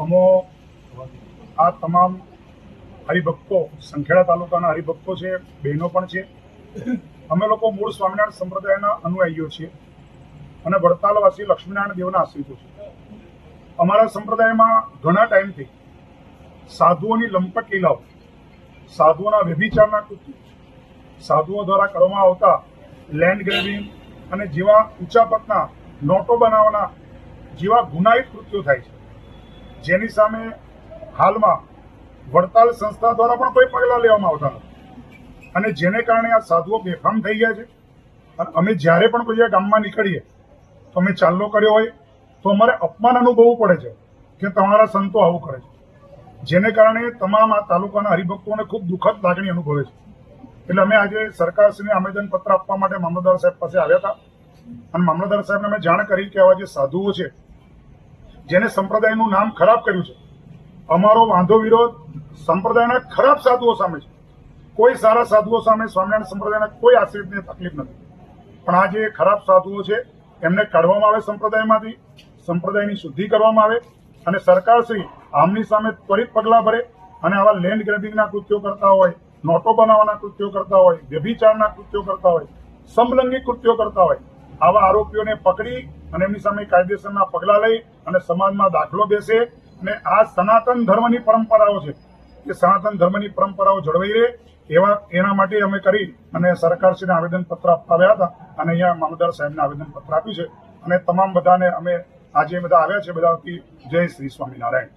અમો આ તમામ હરિભક્તો, સંખેડા તાલુકાના હરિભક્તો છે, બહેનો પણ છે. અમે લોકો મૂળ સ્વામિનારાયણ સંપ્રદાયના અનુયાયીઓ છીએ અને વડતાલવાસી લક્ષ્મીનારાયણ દેવના આશ્રિતો છે અમારા સંપ્રદાયમાં ઘણા ટાઈમથી સાધુઓની લંપટ લીલાઓ, સાધુઓના વ્યભિચારના કૃત્યો સાધુઓ દ્વારા કરવામાં આવતા લેન્ડ ગ્રેવિંગ અને જેવા ઊંચા પદના નોટો બનાવવાના જેવા ગુનાહિત કૃત્યો થાય છે. જેની સામે હાલમાં વડતાલ સંસ્થા દ્વારા પણ કોઈ પગલાં લેવામાં આવતા નથી. અને જેને કારણે આ સાધુઓ બેફામ થઈ ગયા છે. અને અમે જ્યારે પણ કોઈ ગામમાં નીકળીએ, તો અમે ચાલ્લો કર્યો હોય, તો અમારે અપમાન અનુભવવું પડે છે કે તમારા સંતો આવું કરે છે. જેને કારણે તમામ આ તાલુકાના હરિભક્તોને ખૂબ દુઃખદ લાગણી અનુભવે છે. એટલે અમે આજે સરકારશ્રીને આવેદનપત્ર આપવા માટે મામલતદાર સાહેબ પાસે આવ્યા હતા. અને મામલતદાર સાહેબને અમે જાણ કરી કે આવા જે સાધુઓ છે જેને સંપ્રદાયનું નામ ખરાબ કર્યું છે. અમારો વાંધો વિરોધ સંપ્રદાયના ખરાબ સાધુઓ સામે છે. કોઈ સારા સાધુઓ સામે સ્વામિનારાયણ સંપ્રદાયના કોઈ આશ્રિતને તકલીફ નથી. પણ આ જે ખરાબ સાધુઓ છે, એમને કાઢવામાં આવે સંપ્રદાયમાંથી, સંપ્રદાયની શુદ્ધિ કરવામાં આવે અને સરકારશ્રી આમની સામે ત્વરિત પગલાં ભરે અને આવા લેન્ડ ગ્રેબિંગના કૃત્યો કરતા હોય, નોટો બનાવવાના કૃત્યો કરતા હોય, વ્યભિચારના કૃત્યો કરતા હોય સમલંગી કૃત્યો કરતા હોય, આવા આરોપીઓને પકડી અને એમની સામે કાયદેસરના પગલાં લઈ અને સમાજમાં દાખલો બેસે અને આ સનાતન ધર્મની પરંપરાઓ છે. એ સનાતન ધર્મની પરંપરાઓ જળવાઈ રહે એવા એના માટે અમે કરી અને સરકારશ્રીને આવેદન પત્ર આવ્યા હતા અને અહીંયા મામલદાર સાહેબને આવેદન પત્ર આપ્યું છે. અને તમામ બધાને અમે આજે બધા આવ્યા છે બધા જય શ્રી સ્વામિનારાયણ.